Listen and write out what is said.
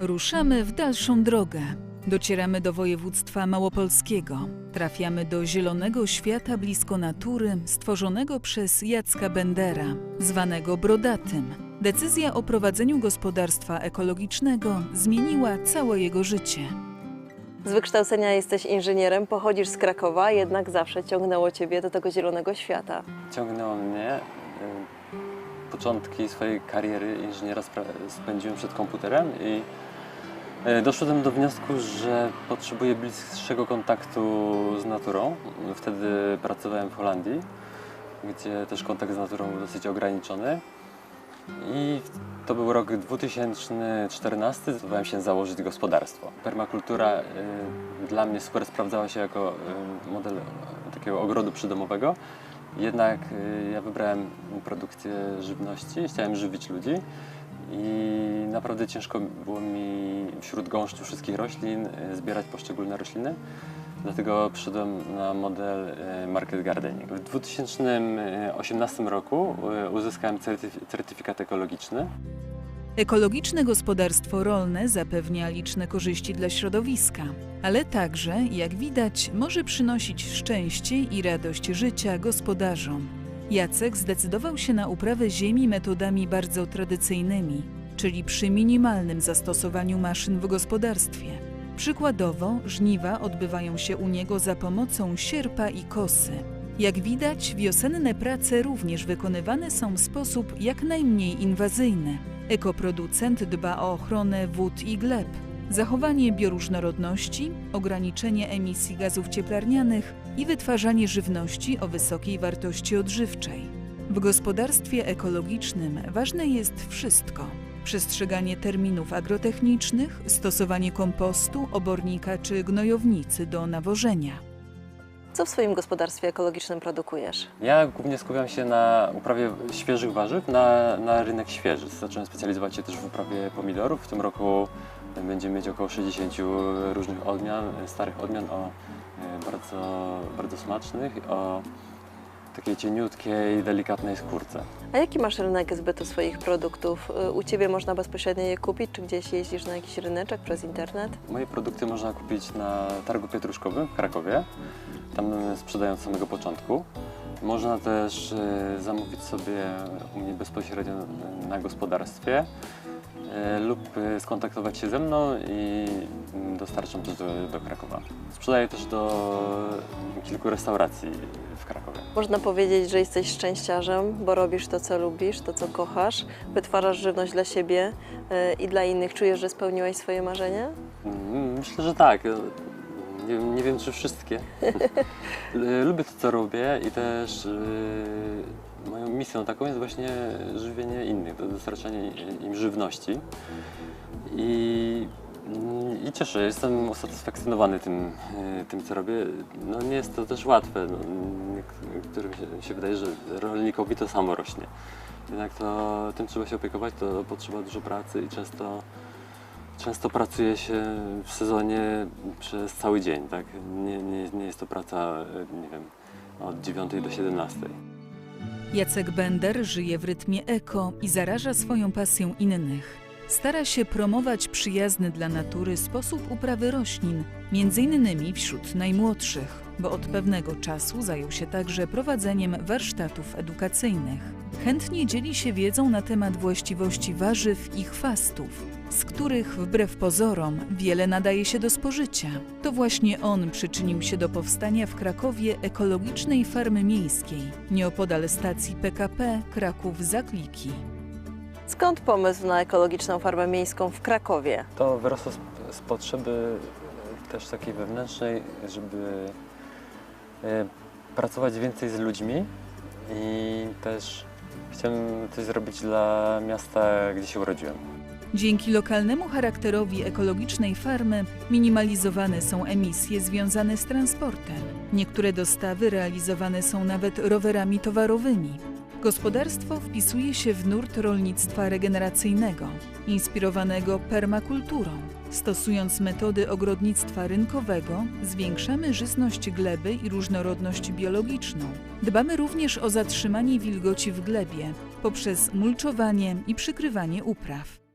Ruszamy w dalszą drogę. Docieramy do województwa małopolskiego. Trafiamy do zielonego świata blisko natury, stworzonego przez Jacka Bendera, zwanego Brodatym. Decyzja o prowadzeniu gospodarstwa ekologicznego zmieniła całe jego życie. Z wykształcenia jesteś inżynierem, pochodzisz z Krakowa, jednak zawsze ciągnęło Ciebie do tego zielonego świata. Ciągnęło mnie. y, Początki swojej kariery inżyniera spędziłem przed komputerem i doszedłem do wniosku, że potrzebuję bliższego kontaktu z naturą. Wtedy pracowałem w Holandii, gdzie też kontakt z naturą był dosyć ograniczony. I to był rok 2014, zdecydowałem się założyć gospodarstwo. Permakultura y, dla mnie super sprawdzała się jako y, model takiego ogrodu przydomowego. Jednak ja wybrałem produkcję żywności, chciałem żywić ludzi i naprawdę ciężko było mi wśród gąszczu wszystkich roślin y, zbierać poszczególne rośliny. Dlatego przyszedłem na model y, market gardening. W 2018 roku y, uzyskałem certyf- certyfikat ekologiczny. Ekologiczne gospodarstwo rolne zapewnia liczne korzyści dla środowiska, ale także, jak widać, może przynosić szczęście i radość życia gospodarzom. Jacek zdecydował się na uprawę ziemi metodami bardzo tradycyjnymi, czyli przy minimalnym zastosowaniu maszyn w gospodarstwie. Przykładowo, żniwa odbywają się u niego za pomocą sierpa i kosy. Jak widać, wiosenne prace również wykonywane są w sposób jak najmniej inwazyjny. Ekoproducent dba o ochronę wód i gleb, zachowanie bioróżnorodności, ograniczenie emisji gazów cieplarnianych i wytwarzanie żywności o wysokiej wartości odżywczej. W gospodarstwie ekologicznym ważne jest wszystko. Przestrzeganie terminów agrotechnicznych, stosowanie kompostu, obornika czy gnojownicy do nawożenia. Co w swoim gospodarstwie ekologicznym produkujesz? Ja głównie skupiam się na uprawie świeżych warzyw, na, na rynek świeży. Zacząłem specjalizować się też w uprawie pomidorów. W tym roku będziemy mieć około 60 różnych odmian, starych odmian o e, bardzo, bardzo smacznych, o takiej cieniutkiej, delikatnej skórce. A jaki masz rynek zbytu swoich produktów? Y, U Ciebie można bezpośrednio je kupić, czy gdzieś jeździsz na jakiś ryneczek przez internet? Moje produkty można kupić na targu pietruszkowym w Krakowie. Tam sprzedają od samego początku. Można też e, zamówić sobie u mnie bezpośrednio na gospodarstwie e, lub e, skontaktować się ze mną i mm, dostarczam też do, do Krakowa. Sprzedaję też do kilku restauracji w Krakowie. Można powiedzieć, że jesteś szczęściarzem, bo robisz to, co lubisz, to, co kochasz, wytwarzasz żywność dla siebie y, i dla innych. Czujesz, że spełniłeś swoje marzenia? Mm, Myślę, że tak. Nie, nie wiem, czy wszystkie. Lubię to, co robię i też moją misją taką jest właśnie żywienie innych, dostarczanie im żywności. I, i cieszę, jestem usatysfakcjonowany tym, yy, tym, co robię. No, nie jest to też łatwe. No, niek- niektórym się, się wydaje, że rolnikowi to samo rośnie. Jednak to, tym trzeba się opiekować, to potrzeba dużo pracy i często Często pracuje się w sezonie przez cały dzień, tak? Nie, nie, nie jest to praca, e, nie wiem, od 9 do 17. Jacek Bender żyje w rytmie eko i zaraża swoją pasją innych. Stara się promować przyjazny dla natury sposób uprawy roślin, między innymi wśród najmłodszych, bo od pewnego czasu zajął się także prowadzeniem warsztatów edukacyjnych. Chętnie dzieli się wiedzą na temat właściwości warzyw i chwastów, z których wbrew pozorom wiele nadaje się do spożycia. To właśnie on przyczynił się do powstania w Krakowie ekologicznej farmy miejskiej, nieopodal stacji PKP Kraków-Zakliki. Skąd pomysł na ekologiczną farmę miejską w Krakowie? To wyrosło z, z potrzeby też takiej wewnętrznej, żeby e, pracować więcej z ludźmi i też chciałem coś zrobić dla miasta, gdzie się urodziłem. Dzięki lokalnemu charakterowi ekologicznej farmy minimalizowane są emisje związane z transportem. Niektóre dostawy realizowane są nawet rowerami towarowymi. Gospodarstwo wpisuje się w nurt rolnictwa regeneracyjnego, inspirowanego permakulturą. Stosując metody ogrodnictwa rynkowego, zwiększamy żyzność gleby i różnorodność biologiczną. Dbamy również o zatrzymanie wilgoci w glebie poprzez mulczowanie i przykrywanie upraw.